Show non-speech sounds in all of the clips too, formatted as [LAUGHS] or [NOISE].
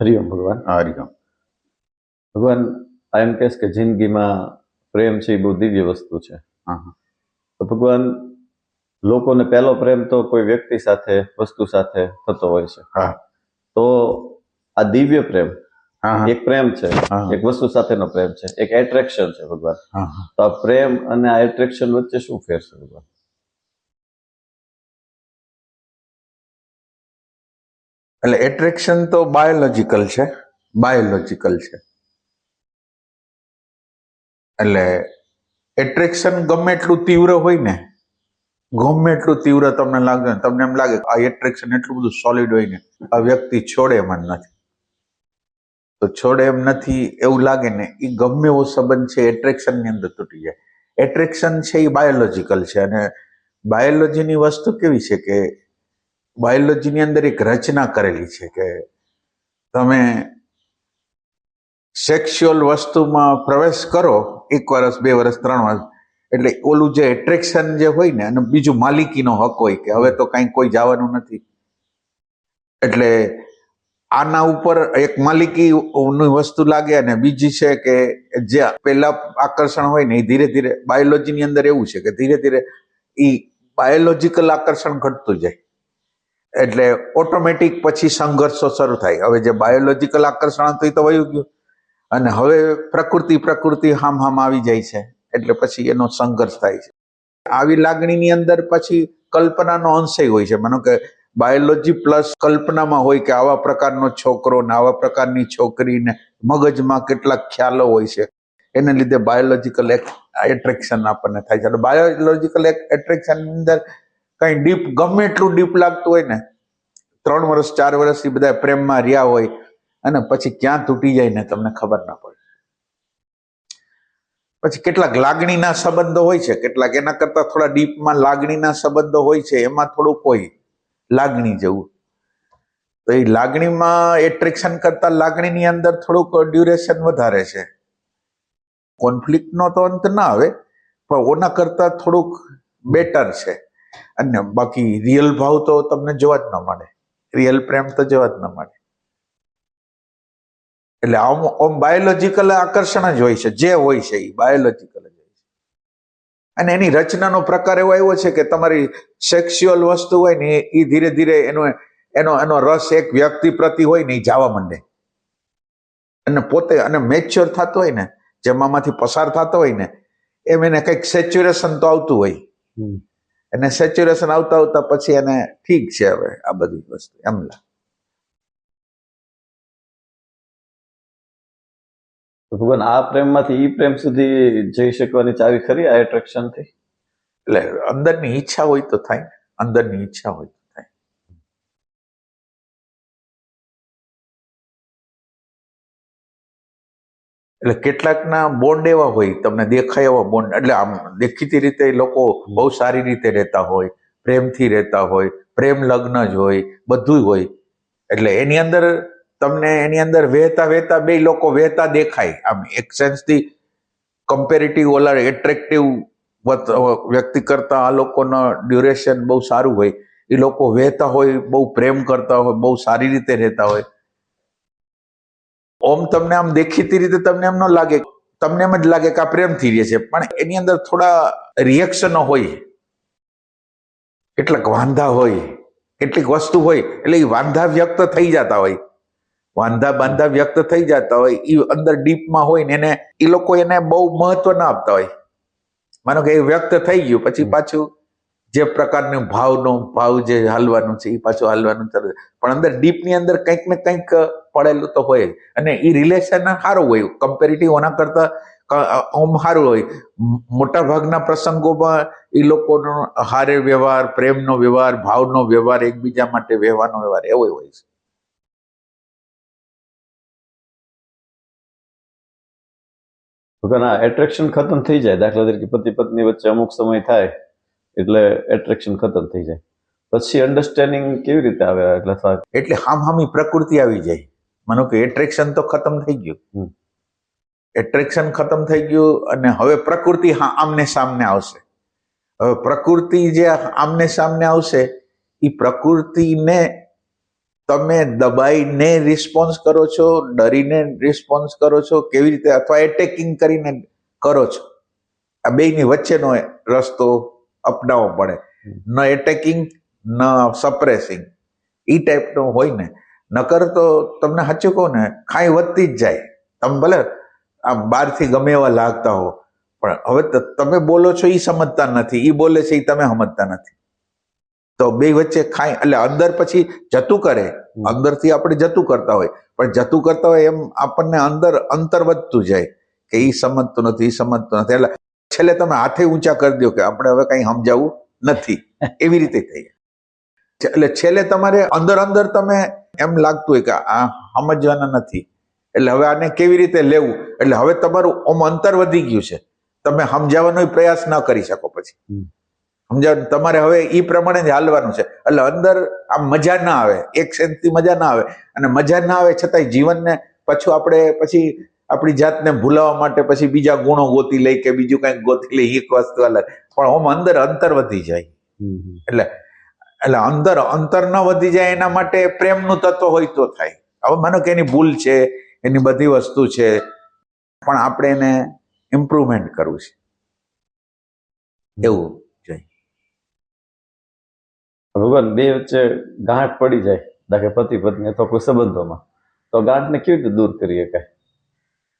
હરિઓમ ભગવાન. હરિઓમ ભગવાન આ એમ કહેશ કે જિંદગીમાં પ્રેમ છે એ બહુ દિવ્ય વસ્તુ છે. તો ભગવાન લોકોને પહેલો પ્રેમ તો કોઈ વ્યક્તિ સાથે વસ્તુ સાથે થતો હોય છે. હા. તો આ દિવ્ય પ્રેમ એક પ્રેમ છે એક વસ્તુ સાથેનો પ્રેમ છે એક એટ્રેક્શન છે ભગવાન. તો આ પ્રેમ અને આ એટ્રેક્શન વચ્ચે શું ફેર છે ભગવાન? એટલે એટ્રેક્શન તો બાયોલોજીકલ છે બાયોલોજીકલ છે. એટલે એટ્રેક્શન ગમે એટલું તીવ્ર હોય ને, ગમે એટલું તીવ્ર તમને લાગે, તમને એમ લાગે આ એટ્રેક્શન એટલું બધું સોલિડ હોય ને, આ વ્યક્તિ છોડે એમ નથી. તો છોડે એમ નથી એવું લાગે ને એ ગમે એવો સંબંધ છે એટ્રેક્શનની અંદર તૂટી જાય. એટ્રેક્શન છે એ બાયોલોજીકલ છે અને બાયોલોજીની વસ્તુ કેવી છે કે બાયોલોજીની અંદર એક રચના કરેલી છે કે તમે સેક્સ્યુઅલ વસ્તુમાં પ્રવેશ કરો, એક વર્ષ, બે વર્ષ, ત્રણ વર્ષ, એટલે ઓલું જે એટ્રેક્શન જે હોય ને, અને બીજું માલિકીનો હક હોય કે હવે તો કાંઈ કોઈ જવાનું નથી. એટલે આના ઉપર એક માલિકીની વસ્તુ લાગે અને બીજી છે કે જે પેલા આકર્ષણ હોય ને, એ ધીરે ધીરે બાયોલોજીની અંદર એવું છે કે ધીરે ધીરે એ બાયોલોજીકલ આકર્ષણ ઘટતું જાય. એટલે ઓટોમેટિક પછી સંઘર્ષો શરૂ થાય. હવે જે બાયોલોજીકલ આકર્ષણ હતું એ તો વયું ગયું. અને હવે પ્રકૃતિ પ્રકૃતિ હામ હામ આવી જાય છે. એટલે પછી એનો સંઘર્ષ થાય છે. આવી લાગણીની અંદર પછી કલ્પનાનો અંશય હોય છે. માનો કે બાયોલોજી પ્લસ કલ્પનામાં હોય કે આવા પ્રકારનો છોકરો ને આવા પ્રકારની છોકરીને મગજમાં કેટલાક ખ્યાલો હોય છે. એને લીધે બાયોલોજીકલ એટ્રેક્શન આપણને થાય છે. એટલે બાયોલોજીકલ એટ્રેક્શન અંદર કઈ ડીપ ગમે એટલું ડીપ લાગતું હોય ને, ત્રણ વર્ષ, ચાર વર્ષથી બધા પ્રેમમાં રહ્યા હોય અને પછી ક્યાં તૂટી જાય ને તમને ખબર ના પડે. પછી કેટલાક લાગણીના સંબંધો હોય છે, કેટલાક એના કરતા થોડા ડીપમાં લાગણીના સંબંધો હોય છે, એમાં થોડુંક હોય લાગણી જેવું. તો એ લાગણીમાં એટ્રેક્શન કરતા લાગણીની અંદર થોડુંક ડ્યુરેશન વધારે છે. કોન્ફ્લિક્ટનો તો અંત ના આવે, પણ ઓના કરતા થોડુંક બેટર છે. અને બાકી રિયલ ભાવ તો તમને જોવા જ ન મળે. રિયલ પ્રેમ તો જોવા જ ન મળે. એટલે આમ આમ બાયોલોજીકલ આકર્ષણ જ હોય છે. જે હોય છે એ બાયોલોજીકલ જ હોય છે. અને એની રચનાનો પ્રકાર એવો આવ્યો છે કે તમારી સેક્સ્યુઅલ વસ્તુ હોય ને એ ધીરે ધીરે એનો એનો એનો રસ એક વ્યક્તિ પ્રતિ હોય ને એ જવા માંડે. અને પોતે, અને મેચ્યોર થતો હોય ને જેમાંથી પસાર થતો હોય ને, એમ એને કંઈક સેચ્યુરેશન તો આવતું હોય. અને સેચ્યુરેશન આવતા આવતા પછી એને ઠીક છે હવે આ બધી વસ્તુ એમ લા. તો ભગવાન આ પ્રેમમાંથી ઈ પ્રેમ સુધી જઈ શકવાની ચાવી ખરી આ એટ્રેક્શનથી? એટલે અંદરની ઈચ્છા હોય તો થાય અંદરની ઈચ્છા હોય એટલે કેટલાકના બોન્ડ એવા હોય, તમને દેખાય એવા બોન્ડ એટલે આમ દેખીતી રીતે લોકો બહુ સારી રીતે રહેતા હોય, પ્રેમથી રહેતા હોય, પ્રેમ લગ્ન જ હોય બધું હોય. એટલે એની અંદર તમને એની અંદર વહેતા વહેતા બે લોકો વહેતા દેખાય. આમ એક સેન્સથી કમ્પેરેટિવ ઓલા એટ્રેક્ટિવ વ્યક્તિ કરતા આ લોકોનો ડ્યુરેશન બહુ સારું હોય. એ લોકો વહેતા હોય, બહુ પ્રેમ કરતા હોય, બહુ સારી રીતે રહેતા હોય. ઓમ તમને આમ દેખીતી રીતે તમને એમ ન લાગે. તમને એમ જ લાગે કે આ પ્રેમથી રહે છે પણ એની અંદર થોડા રિએક્શનો હોય. કેટલાક વાંધા હોય કેટલીક વસ્તુ હોય એટલે એ વાંધા વ્યક્ત થઈ જતા હોય. વાંધા બાંધા વ્યક્ત થઈ જતા હોય એ અંદર ડીપમાં હોય ને એને એ લોકો એને બહુ મહત્વ ના આપતા હોય. માનો કે એ વ્યક્ત થઈ ગયું પછી પાછું જે પ્રકારનો ભાવનો, ભાવ જે હાલવાનું છે, એ પાછું હાલવાનું ચાલુ. પણ અંદર ડીપની અંદર કંઈક ને કંઈક પડેલું તો હોય અને એ રિલેશન સારું હોય. કમ્પેરેટિવ ઓના કરતા ઓમ સારું હોય. મોટા ભાગના પ્રસંગોમાં એ લોકોનો હારે વ્યવહાર, પ્રેમનો વ્યવહાર, ભાવનો વ્યવહાર એકબીજા માટે વ્યવહારનો વ્યવહાર એવો હોય છે. એટ્રેક્શન ખતમ થઈ જાય. દાખલા તરીકે પતિ પત્ની વચ્ચે અમુક સમય થાય. એટલે એટ્રેક્શન ખતમ થઈ જાય. પછી અન્ડરસ્ટેન્ડિંગ કેવી રીતે આવે એટલે એટલે હામ હામી પ્રકૃતિ આવી જાય. માનો કે એટ્રેક્શન તો ખતમ થઈ ગયું. એટ્રેક્શન ખતમ થઈ ગયું અને હવે પ્રકૃતિ હા આમને સામને આવશે. હવે પ્રકૃતિ જે આમને સામને આવશે એ પ્રકૃતિને તમે દબાઈને રિસ્પોન્સ કરો છો ડરીને રિસ્પોન્સ કરો છો કેવી રીતે અથવા એટેકિંગ કરીને કરો છો. આ બેયની વચ્ચેનો રસ્તો અપનાવવો પડે. ન એટેકિંગ ન સપ્રેસિંગ એ ટાઈપનો હોય ને નકર તો તમને સાચું કહું ને ખાઈ વધતી જ જાય. તમે ભલે આમ બહારથી ગમે એવા લાગતા હો પણ હવે તમે બોલો છો એ સમજતા નથી. એ બોલે છે એ તમે સમજતા નથી. તો બે વચ્ચે ખાઈ એટલે અંદર પછી જતું કરે. અંદરથી આપણે જતું કરતા હોય. પણ જતું કરતા હોય એમ આપણને અંદર અંતર વધતું જાય કે એ સમજતું નથી એ સમજતું નથી. એટલે છેલ્લે તમે હાથે ઊંચા કરી દો કે આપણે હવે કઈ સમજાવવું નથી. એવી રીતે થઈ. એટલે છેલ્લે તમારે અંદર અંદર તમે એમ લાગતું હોય કે આ સમજવાના નથી. એટલે હવે આને કેવી રીતે લેવું? એટલે હવે તમારું ઓમ અંતર વધી ગયું છે. તમે સમજાવવાનો પ્રયાસ ન કરી શકો પછી. સમજાવ તમારે હવે એ પ્રમાણે જ હાલવાનું છે. એટલે અંદર આમ મજા ના આવે. એક સેન્સથી મજા ના આવે. અને મજા ના આવે છતાંય જીવનને પાછું આપણે પછી આપણી જાતને ભૂલાવા માટે પછી બીજા ગુણો ગોતી લઈ કે બીજું કંઈક ગોતી લઈ એક વસ્તુ અલગ. પણ આમ અંદર અંતર વધી જાય. એટલે એટલે અંદર અંતર ન વધી જાય એના માટે પ્રેમનું તત્વ હોય તો થાય. હવે માનો કે એની ભૂલ છે એની બધી વસ્તુ છે પણ આપણે એને ઇમ્પ્રુવમેન્ટ કરવું છે. એવું જોઈએ ભગવાન બે વચ્ચે ગાંઠ પડી જાય. દાખલા પતિ પત્ની અથવા કોઈ સંબંધોમાં. તો ગાંઠને કેવી રીતે દૂર કરી શકાય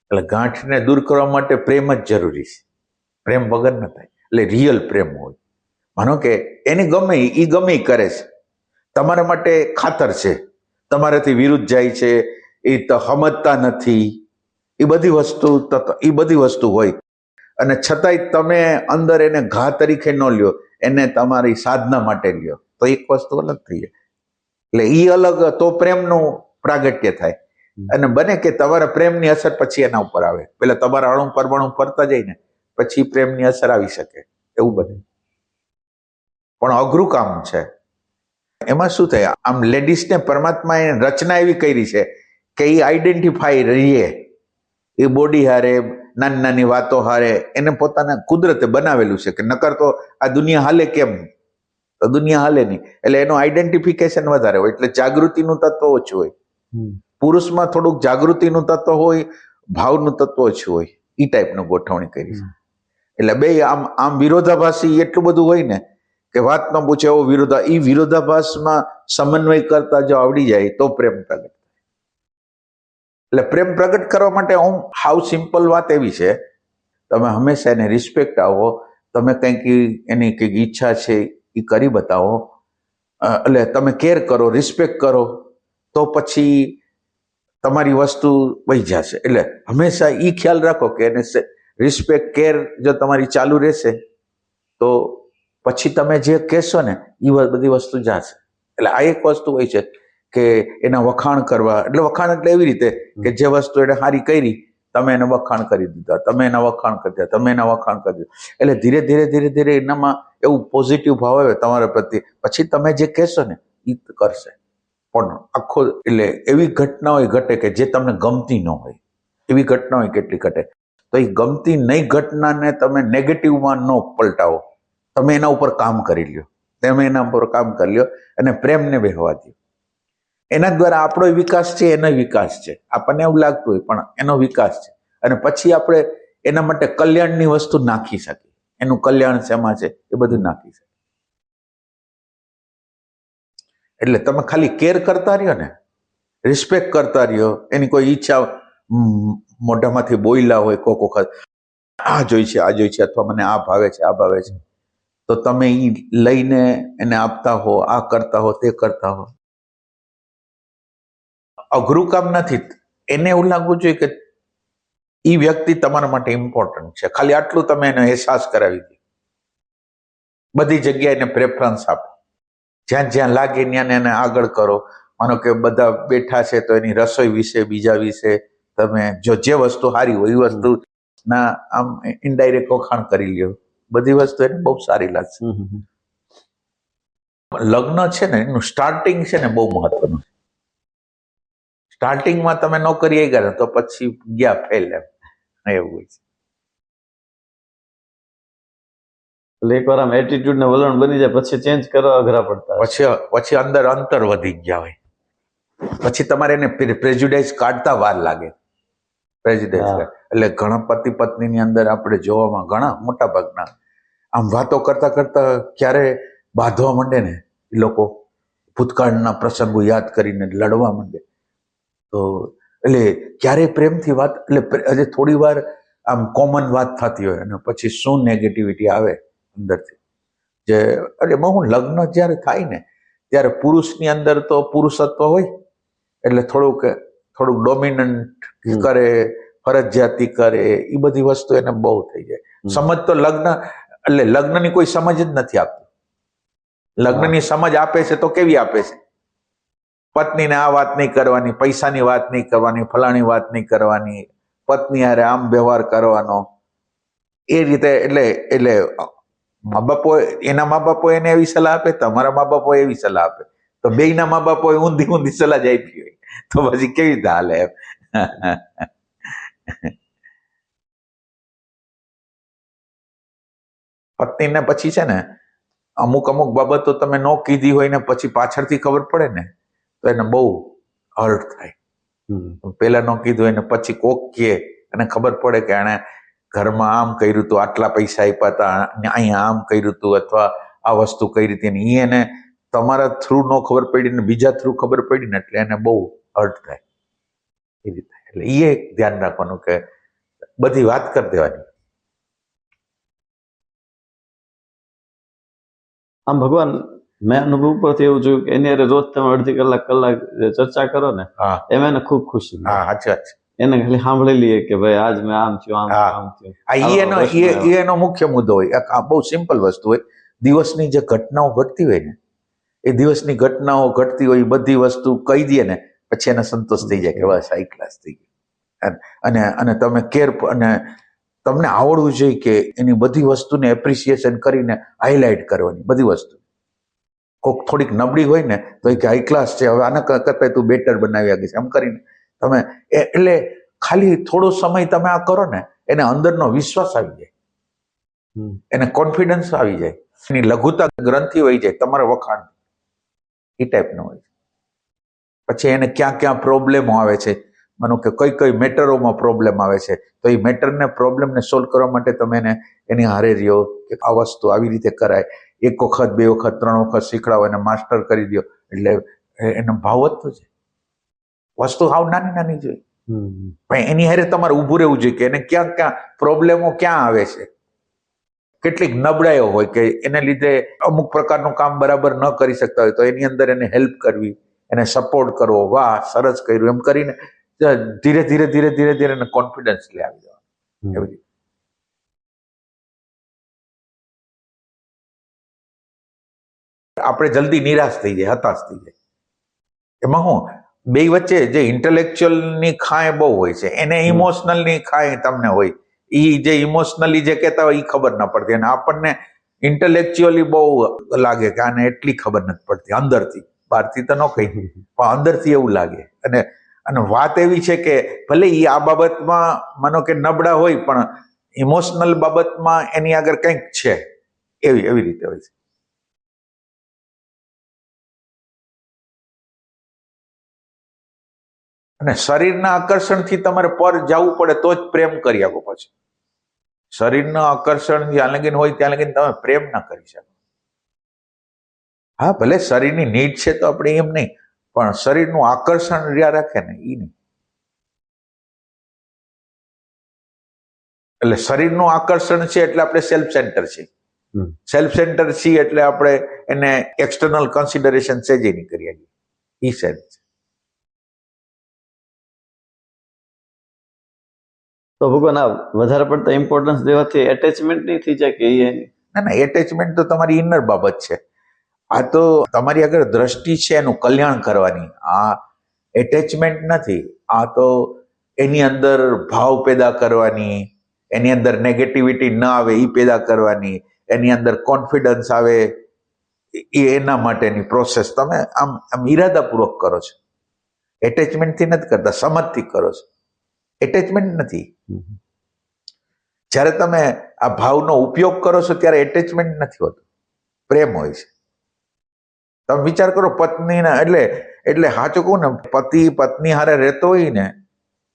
એટલે ગાંઠને દૂર કરવા માટે પ્રેમ જ જરૂરી છે. પ્રેમ વગર ન થાય. એટલે રિયલ પ્રેમ હોય. માનો કે એની ગમે એ ગમે કરે છે. તમારા માટે ખાતર છે. તમારાથી વિરુદ્ધ જાય છે. એ તો સમજતા નથી. એ બધી વસ્તુ એ બધી વસ્તુ હોય. અને છતાંય તમે અંદર એને ઘા તરીકે ન લ્યો. એને તમારી સાધના માટે લ્યો. તો એક વસ્તુ અલગ થઈ જાય. એટલે એ અલગ તો પ્રેમનું પ્રાગટ્ય થાય. અને બને કે તમારા પ્રેમની અસર પછી એના ઉપર આવે. પેલા તમારા અણુ પરમાણુ ફરતા જાય ને પછી પ્રેમની અસર આવી શકે. એવું બને. પણ અઘરું કામ છે. એમાં શું થાય? આમ લેડીઝને પરમાત્મા એ રચના એવી કરી છે કે એ આઈડેન્ટિફાઈ રહીએ. એ બોડી હારે નાની નાની વાતો હારે એને પોતાના કુદરતે બનાવેલું છે કે નકર તો આ દુનિયા હાલે કેમ? તો દુનિયા હાલે નહીં. એટલે એનું આઈડેન્ટિફિકેશન વધારે હોય. એટલે જાગૃતિનું તત્વ ઓછું હોય. પુરુષમાં થોડુંક જાગૃતિનું તત્વ હોય ભાવનું તત્વ ઓછું હોય એ ટાઈપનું ગોઠવણી કરી એટલે બે આમ આમ વિરોધાભાસી એટલું બધું હોય ને કે વાત ન પૂછે એવો વિરોધા એ વિરોધાભાસમાં સમન્વય કરતા જો આવડી જાય તો પ્રેમ પ્રગટ થાય. એટલે પ્રેમ પ્રગટ કરવા માટે હું હાઉ સિમ્પલ વાત એવી છે તમે હંમેશા એને રિસ્પેક્ટ આવો તમે કંઈક એની કંઈક ઈચ્છા છે એ કરી બતાવો. એટલે તમે કેર કરો રિસ્પેક્ટ કરો તો પછી તમારી વસ્તુ વહી જશે એટલે હંમેશા એ ખ્યાલ રાખો કે એને રિસ્પેક્ટ કેર જો તમારી ચાલુ રહેશે, તો પછી તમે જે કહેશો ને એ બધી વસ્તુ જશે. એટલે આ એક વસ્તુ હોય છે કે એના વખાણ કરવા, એટલે વખાણ એટલે એવી રીતે કે જે વસ્તુ એને સારી કરી, તમે એને વખાણ કરી દીધા, તમે એના વખાણ કરી દીધા, તમે એના વખાણ કરી દીધા. એટલે ધીરે ધીરે ધીરે ધીરે એનામાં એવું પોઝિટિવ ભાવ આવે તમારા પ્રત્યે. પછી તમે જે કહેશો ને એ કરશે. પણ આખો એટલે એવી ઘટનાઓ ઘટે કે જે તમને ગમતી ન હોય. એવી ઘટનાઓ કેટલી ઘટે. તો એ ગમતી નહીં ઘટનાને તમે નેગેટિવમાં ન પલટાવો. તમે એના ઉપર કામ કરી લ્યો. તમે એના ઉપર કામ કરી લ્યો અને પ્રેમને વહેવા દો એના દ્વારા આપણો વિકાસ છે, એનો વિકાસ છે. આપણને એવું લાગતું હોય પણ એનો વિકાસ છે. અને પછી આપણે એના માટે કલ્યાણની વસ્તુ નાખી શકીએ. એનું કલ્યાણ શેમાં છે? એ બધું નાખી શકીએ. એટલે તમે ખાલી કેર કરતા રહ્યો ને રિસ્પેક્ટ કરતા રહ્યો, એની કોઈ ઈચ્છા મોઢામાંથી બોયલા હોય, કોક વખત, આ જોઈ છે, આ જોઈ છે, અથવા મને આ ભાવે છે, આ ભાવે છે. તો તમે એ લઈને એને આપતા હો, આ કરતા હો, તે કરતા હો. અઘરું કામ નથી. એને એવું લાગવું જોઈએ કે એ વ્યક્તિ તમારા માટે ઇમ્પોર્ટન્ટ છે. ખાલી આટલું તમે એનો અહેસાસ કરાવી દો. બધી જગ્યાએ એને પ્રેફરન્સ આપો. જ્યાં જ્યાં લાગે ત્યાં એને આગળ કરો. માનો કે બધા બેઠા છે તો એની રસોઈ વિશે બીજા વિશે તમે જો જે વસ્તુ સારી હોય એ વસ્તુ ના આમ ઇનડાયરેક્ટ વખાણ કરી લ્યો. બધી વસ્તુ એને બહુ સારી લાગશે. લગ્ન છે ને એનું સ્ટાર્ટિંગ છે ને બહુ મહત્વનું સ્ટાર્ટિંગમાં તમે નોકરી એ ગયા ને તો પછી ગયા ફેલ એમ. એવું હોય છે. એટલે એકવાર આમ એટીટ્યુડ ને વલણ બની જાય પછી ચેન્જ કરવા અઘરા પડતા પછી પછી અંદર અંતર વધી ગયા હોય. પછી તમારે એને પ્રેજ્યુડાઇઝ કાઢતા વાર લાગે. પ્રેજ્યુડાઇઝ એટલે ઘણા પતિ પત્નીની અંદર આપણે જોવામાં ઘણા મોટા ભાગના. આમ વાતો કરતા કરતા ક્યારે બાંધવા માંડે ને એ લોકો? ભૂતકાળના પ્રસંગો યાદ કરીને લડવા માંડે. તો એટલે ક્યારેય પ્રેમથી વાત એટલે હજી થોડી વાર આમ કોમન વાત થતી હોય અને પછી શું નેગેટિવિટી આવે? અંદરથી. જે અરે બહુ લગ્ન જ્યારે થાય ને ત્યારે પુરુષની અંદર તો પુરુષત્વ હોય એટલે થોડુંક થોડુંક ડોમિનન્ટ કરે ફરજિયાતી કરે એ બધી વસ્તુ એને બહુ થઈ જાય. સમજ તો લગ્ન એટલે લગ્નની કોઈ સમજ જ નથી આપતી. લગ્નની સમજ આપે છે તો કેવી આપે છે? પત્નીને આ વાત નહીં કરવાની પૈસાની વાત નહીં કરવાની ફલાણી વાત નહીં કરવાની પત્ની હારે આમ વ્યવહાર કરવાનો. એ રીતે એટલે એટલે મા બાપો એના મા બાપો એને એવી સલાહ આપે તમારા મા બાપો એવી સલાહ આપે. તો બેયના મા બાપો ઊંધી ઊંધી સલાહ જ આપી હોય. તો પછી કેવી રીતે હાલે એમ? પત્નીને પછી છે ને અમુક અમુક બાબતો તમે ન કીધી હોય ને પછી પાછળથી ખબર પડે ને તો એને બહુ હર્ટ થાય. પેલા ન કીધું એને પછી કોક કહે અને ખબર પડે કે આણે ઘરમાં આમ કર્યું હતું આટલા પૈસા આપ્યા હતા અહીંયા આમ કર્યું હતું અથવા આ વસ્તુ કઈ રીતે ને ઈ એને તમારા થ્રુ નો ખબર પડી ને બીજા થ્રુ ખબર પડી ને એટલે એને બહુ હર્ટ થાય. એ રીતે. એટલે એ ધ્યાન રાખવાનું કે બધી વાત કરી દેવાની. આમ ભગવાન મેં અનુભવ પરથી એવું જોયું કે એની રોજ તમે અડધી કલાક કલાક ચર્ચા કરો ને એમાં એને ખૂબ ખુશી હા સાચી વાત છે. એને ખાલી સાંભળી લઈએ કે ભાઈ આજ મેં આમ થયું આમ. આમ થયું. એનો ઈ એનો મુખ્ય મુદ્દો હોય. આ- બહુ સિમ્પલ વસ્તુ હોય. દિવસની જે ઘટનાઓ ઘટતી હોય ને એ દિવસની ઘટનાઓ ઘટતી હોય બધી વસ્તુ કહી દઈએ ને પછી એને સંતોષ થઈ જાય કે બસ હાઈ ક્લાસ થઈ ગઈ અન- અને તમે કેર અને તમને આવડવું જોઈએ કે એની બધી વસ્તુને એપ્રિસિએશન કરીને હાઇલાઇટ કરવાની બધી વસ્તુ. કોક થોડીક નબળી હોય ને તો એ કે હાઈ ક્લાસ છે હવે આના કરતા તું બેટર બનાવી આપીશ. એમ કરીને તમે એ- એટલે ખાલી થોડો સમય તમે આ કરો ને એને અંદરનો વિશ્વાસ આવી જાય. એને કોન્ફિડન્સ આવી જાય. એની લઘુતા ગ્રંથિ હોય જાય તમારે વખાણ. એ ટાઈપનો હોય છે. પછી એને ક્યાં ક્યાં પ્રોબ્લેમો આવે છે. માનો કે કઈ કઈ મેટરોમાં પ્રોબ્લેમ આવે છે. તો એ મેટરને પ્રોબ્લેમને સોલ્વ કરવા માટે તમે એને એની હારે રહ્યો કે આ વસ્તુ આવી રીતે કરાય. એક વખત બે વખત ત્રણ વખત શીખડાવો એને માસ્ટર કરી દો એટલે એને એનો ભાવ વધતો છે. વસ્તુ હાવ નાની નાની જોઈએ પણ એની હારે તમારે ઊભું રહેવું જોઈએ કે એને ક્યાં ક્યાં પ્રોબ્લેમો ક્યાં આવે છે? કેટલીક નબળાઈઓ હોય કે એને લીધે અમુક પ્રકારનું કામ બરાબર ન કરી શકતા હોય તો એની અંદર એને હેલ્પ કરવી એને સપોર્ટ કરવો વાહ સરસ કર્યું. એમ કરીને ધીરે ધીરે ધીરે ધીરે ધીરે એને કોન્ફિડન્સ લે આવી જવાનું. એવી. આપણે જલ્દી નિરાશ થઈ જાય હતાશ થઈ જાય. એમાં હું બે વચ્ચે જે ઇન્ટેલેક્ચ્યુઅલની ખાંય બહુ હોય છે એને ઇમોશનલની ખાય તમને હોય. એ જે ઇમોશનલી જે કહેતા હોય એ ખબર ના પડતી અને આપણને ઇન્ટેલેક્ચ્યુઅલી બહુ લાગે કે આને એટલી ખબર નથી પડતી અંદરથી. બહારથી તો ન કહી. પણ અંદરથી એવું લાગે. અને અને વાત એવી છે કે ભલે એ આ બાબતમાં માનો કે નબળા હોય પણ ઇમોશનલ બાબતમાં એની આગળ કંઈક છે. એવી એવી રીતે હોય છે. અને શરીરના આકર્ષણથી તમારે પર જવું પડે તો જ પ્રેમ કરી શકો પછી. શરીરના આકર્ષણ જ્યાં લગીન હોય ત્યાં લગીન તમે પ્રેમ ના કરી શકો. હા ભલે શરીરની નીડ છે તો આપણે એમ નહીં પણ શરીરનું આકર્ષણ રહ્યા રાખે ને એ નહીં. એટલે શરીરનું આકર્ષણ છે એટલે આપણે સેલ્ફ સેન્ટર છે સેલ્ફ સેન્ટર છીએ એટલે આપણે એને એક્સટર્નલ કન્સિડરેશન છે જ નહીં કરી શકીએ એ સેન્સ તો ભગવાન, આ વધારે પડતા ઇમ્પોર્ટન્સ દેવાથી એટેચમેન્ટ નહીં થઈ જાય કે એની ના ના એટેચમેન્ટ તો તમારી ઇનર બાબત છે. આ તો તમારી આગળ દ્રષ્ટિ છે એનું કલ્યાણ કરવાની. આ એટેચમેન્ટ નથી. આ તો એની અંદર ભાવ પેદા કરવાની, એની અંદર નેગેટિવિટી ન આવે એ પેદા કરવાની, એની અંદર કોન્ફિડન્સ આવે એ એના માટેની પ્રોસેસ તમે આમ આમ ઈરાદાપૂર્વક કરો છો. એટેચમેન્ટથી નથી કરતા, સમજથી કરો છો. એટેચમેન્ટ નથી. જ્યારે તમે આ ભાવનો ઉપયોગ કરો છો ત્યારે એટેચમેન્ટ નથી હોતું. પ્રેમ હોય છે. તમે વિચાર કરો પત્નીને એટલે એટલે સાચું કહું ને પતિ પત્ની હારે રહેતો હોય ને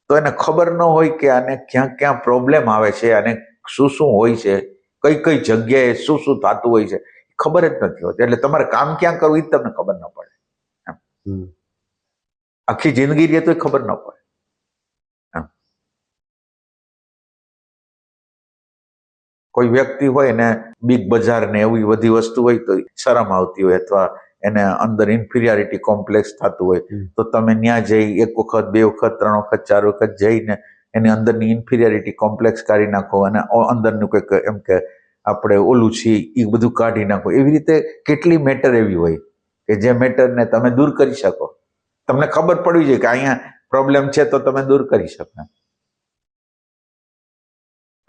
તો એને ખબર ન હોય કે આને ક્યાં ક્યાં પ્રોબ્લેમ આવે છે અને શું શું હોય છે કઈ કઈ જગ્યાએ શું શું થતું હોય છે ખબર જ નથી હોતી. એટલે તમારે કામ ક્યાં કરવું એ તમને ખબર ન પડે. આખી જિંદગી રહે તો ખબર ન પડે. કોઈ વ્યક્તિ હોય ને બિગ બજાર ને એવી બધી વસ્તુ હોય તો શરમ આવતી હોય અથવા એને અંદર ઇન્ફિરિયારિટી કોમ્પ્લેક્સ થતું હોય તો તમે ત્યાં જઈ એક વખત બે વખત ત્રણ વખત ચાર વખત જઈને એની અંદરની ઇન્ફિરિયારિટી કોમ્પ્લેક્સ કાઢી નાખો અને અંદરનું કંઈક એમ કે આપણે ઓલું છે એ બધું કાઢી નાખો. એવી રીતે કેટલી મેટર એવી હોય કે જે મેટરને તમે દૂર કરી શકો. તમને ખબર પડવી જોઈએ કે અહીંયા પ્રોબ્લેમ છે તો તમે દૂર કરી શકો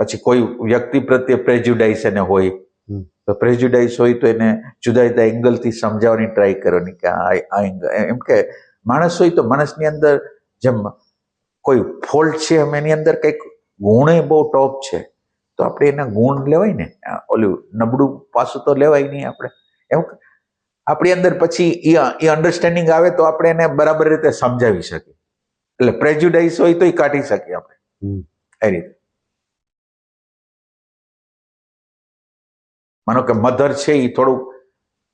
પછી કોઈ વ્યક્તિ પ્રત્યે પ્રેજ્યુડાઇસ એને હોય તો પ્રેજ્યુડાઇસ હોય તો એને જુદા જુદા એંગલથી સમજાવવાની ટ્રાય કરવાની કે આ આ એંગલ એમ કે માણસ હોય તો માણસની અંદર જેમ કોઈ ફોલ્ટ છે એમ એની અંદર કંઈક ગુણે બહુ ટોપ છે. તો આપણે એના ગુણ લેવાય ને? ઓલું નબળું પાસું તો લેવાય નહીં આપણે. એમ આપણી અંદર પછી એ એ અન્ડરસ્ટેન્ડિંગ આવે તો આપણે એને બરાબર રીતે સમજાવી શકીએ. એટલે પ્રેજ્યુડાઇસ હોય તો એ કાઢી શકીએ આપણે. એ રીતે. માનો કે મધર છે એ થોડુંક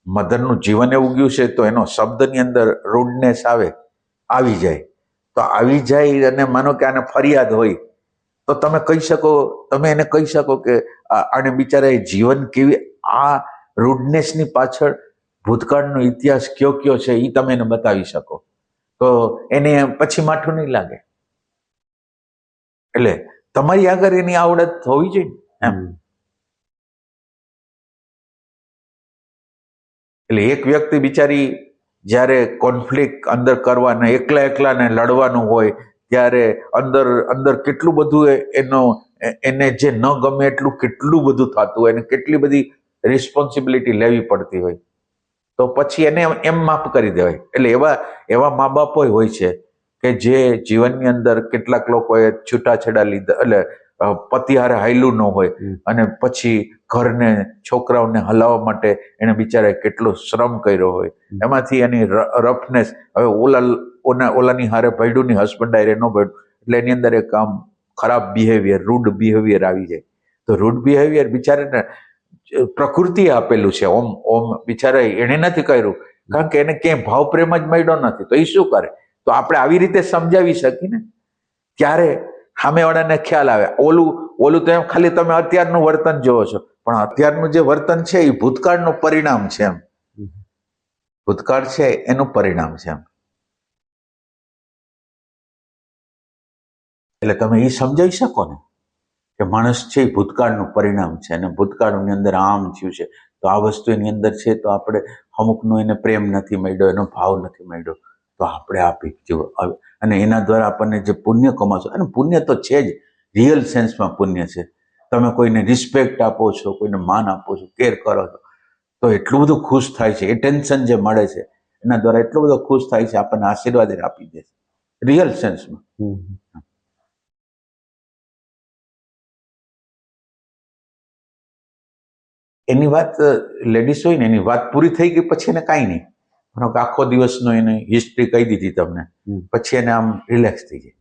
મધરનું જીવન એવું ગયું છે, તો એનો શબ્દની અંદર રૂડનેસ આવે, આવી જાય. તો આવી જાય અને માનો કે આને ફરિયાદ હોય, તો તમે કહી શકો, તમે એને કહી શકો કે આને એ જીવન કેવી, આ રૂડનેસની પાછળ ભૂતકાળનો ઇતિહાસ કયો કયો છે એ તમે એને બતાવી શકો. તો એને પછી માઠું નહીં લાગે. એટલે તમારી આગળ એની આવડત હોવી જોઈએ એમ. એટલે એક વ્યક્તિ બિચારી જ્યારે કોન્ફ્લિક્ટ અંદર કરવાના, એકલા એકલાને લડવાનું હોય, ત્યારે અંદર અંદર કેટલું બધું એનો એને જે ન ગમે એટલું કેટલું બધું થતું હોય અને કેટલી બધી રિસ્પોન્સિબિલિટી લેવી પડતી હોય. તો પછી એને એમ- માફ કરી દેવાય. એટલે એવા એવા મા બાપો હોય છે કે જે જીવનની અંદર કેટલાક લોકોએ છૂટાછેડા લીધા, એટલે પતિ હારે હાયલું ન હોય. અને પછી ઘરને છોકરાઓને હલાવવા માટે એને બિચારાએ કેટલો શ્રમ કર્યો હોય. એમાંથી એની રફનેસ હવે ઓલા ઓના ઓલાની હારે ભયડું ની હસબન્ડ હારે ન ભયડું એટલે એની અંદર એક આમ ખરાબ બિહેવિયર રૂડ બિહેવિયર આવી જાય. તો રૂડ બિહેવિયર બિચારાને પ્રકૃતિ આપેલું છે. ઓમ ઓમ બિચારા એણે નથી કર્યું. કારણ કે એને ક્યાંય ભાવ પ્રેમ જ મળ્યો નથી. તો એ શું કરે? તો આપણે આવી રીતે સમજાવી શકીએ ને? ત્યારે સામેવાળાને ખ્યાલ આવે. ઓલું ઓલું તો એમ ખાલી તમે અત્યારનું વર્તન જોવો છો. પણ અત્યારનું જે વર્તન છે એ ભૂતકાળનું પરિણામ છે એમ. ભૂતકાળ છે એનું પરિણામ છે એમ. એટલે તમે એ સમજાવી શકો ને? કે માણસ છે એ ભૂતકાળનું પરિણામ છે અને ભૂતકાળની અંદર આમ થયું છે. તો આ વસ્તુ એની અંદર છે તો આપણે અમુકનો એને પ્રેમ નથી મળ્યો, એનો ભાવ નથી મળ્યો. તો આપણે આપી જો અને એના દ્વારા આપણને જે પુણ્ય કમાશો અને પુણ્ય તો છે જ રિયલ સેન્સમાં પુણ્ય છે. તમે કોઈને રિસ્પેક્ટ આપો છો કોઈને માન આપો છો કેર કરો છો તો એટલું બધું ખુશ થાય છે એટેન્શન જે મળે છે એના દ્વારા એટલો બધો ખુશ થાય છે આપણને આશીર્વાદ એ આપી દે છે રિયલ સેન્સમાં. એની વાત લેડીઝ હોય ને એની વાત પૂરી થઈ ગઈ પછી એને કાંઈ નહીં. માનો કે આખો દિવસનો એને હિસ્ટ્રી કહી દીધી તમને. પછી એને આમ રિલેક્સ થઈ જાય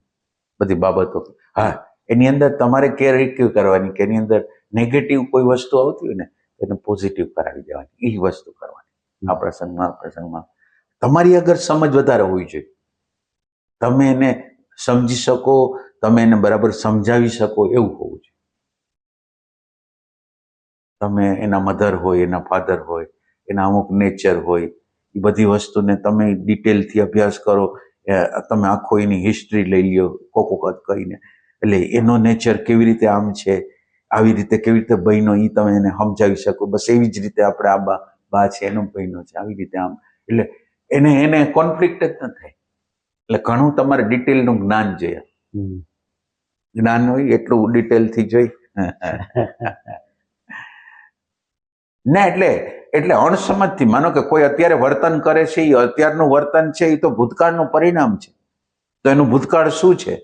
બધી બાબતો. હા એની અંદર તમારે કેર રિક્યુ કરવાની કે એની અંદર નેગેટિવ કોઈ વસ્તુ આવતી હોય ને એને પોઝિટિવ કરાવી દેવાની. એ વસ્તુ કરવાની. આ પ્રસંગમાં આ પ્રસંગમાં. તમારી આગળ સમજ વધારે હોવી જોઈએ. તમે એને સમજી શકો તમે એને બરાબર સમજાવી શકો એવું હોવું જોઈએ. તમે એના મધર હોય એના ફાધર હોય એના અમુક નેચર હોય એ બધી વસ્તુને તમે ડિટેલથી અભ્યાસ કરો તમે આખો એની હિસ્ટ્રી લઈ લ્યો કોક વખત કહીને એટલે એનો નેચર કેવી રીતે આમ છે આવી રીતે કેવી રીતે બહેનો એ તમે એને સમજાવી શકો. બસ એવી જ રીતે આપણે આ બા બા છે એનો બહેનો છે આવી રીતે આમ. એટલે એને એને કોન્ફ્લિક્ટ જ ન થાય. એટલે ઘણું તમારે ડિટેલનું જ્ઞાન જોઈએ. જ્ઞાન હોય એટલું ડિટેલથી જોઈ. [LAUGHS] ના, એટલે એટલે અણસમજથી, માનો કે કોઈ અત્યારે વર્તન કરે છે એ અત્યારનું વર્તન છે એ તો ભૂતકાળનું પરિણામ છે. તો એનું ભૂતકાળ શું છે?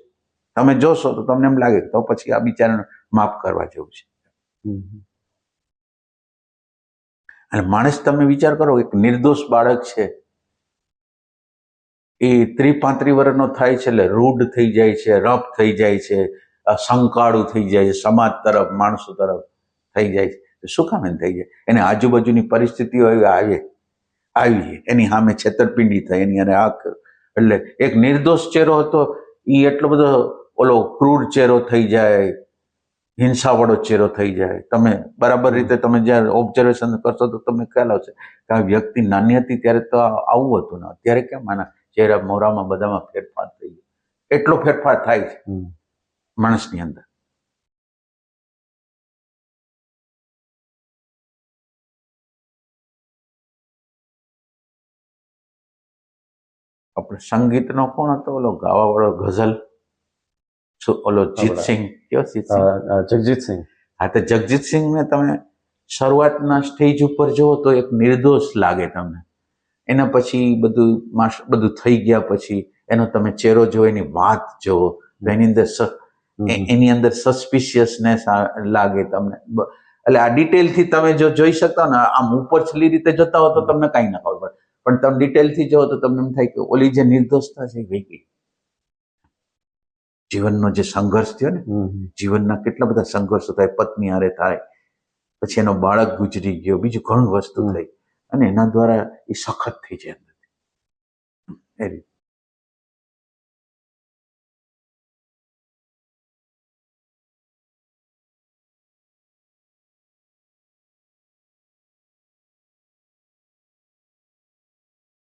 તમે જોશો તો તમને એમ લાગે તો પછી આ બિચારાને માફ કરવા જેવું છે. અને માણસ તમે વિચાર કરો, એક નિર્દોષ બાળક છે. એ ત્રી પાંત્રી વર્ષનો થાય છે, એટલે રૂઢ થઈ જાય છે, રફ થઈ જાય છે સંકાળું થઈ જાય છે, સમાજ તરફ, માણસો તરફ થઈ જાય છે. શું કામ એને થઈ જાય? એને આજુબાજુની પરિસ્થિતિઓ આવે આવી એની સામે છેતરપિંડી થઈ એની અને આ એટલે એક નિર્દોષ ચહેરો હતો એ એટલો બધો ઓલો ક્રૂર ચહેરો થઈ જાય હિંસાવાળો ચહેરો થઈ જાય. તમે બરાબર રીતે તમે જ્યારે ઓબ્ઝર્વેશન કરશો તો તમને ખ્યાલ આવશે કે આ વ્યક્તિ નાની હતી ત્યારે તો આવું હતું ને અત્યારે કેમ આના ચહેરા મોરામાં બધામાં ફેરફાર થઈ ગયો? એટલો ફેરફાર થાય છે માણસની અંદર. આપણે સંગીતનો કોણ હતો? ઓલો ગાવાવાળો ગઝલ? શું ઓલો જીતસિંહ કયો જગજીતસિંહ હા તો જગજીતસિંહને તમે શરૂઆતના સ્ટેજ ઉપર જુઓ તો એક નિર્દોષ લાગે તમને. એના પછી બધું બધું થઈ ગયા પછી એનો તમે ચહેરો જો એની વાત જુઓ એની અંદર એની અંદર સસ્પિશિયસનેસ લાગે તમને. એટલે આ ડિટેલથી તમે જો જોઈ શકતા ને આમ ઉપરછલી રીતે જતા હો તો તમને કાંઈ ના ખબર પડે. પણ તમે ડિટેલથી જાઓ તો તમને એમ થાય કે ઓલી જે નિર્દોષતા છે એ ગઈ જીવનનો જે સંઘર્ષ થયો ને. જીવનના કેટલા બધા સંઘર્ષો થાય પત્ની હારે થાય પછી એનો બાળક ગુજરી ગયો બીજું ઘણું વસ્તુ. થઈ અને એના દ્વારા એ સખત થઈ જાય. એ રીતે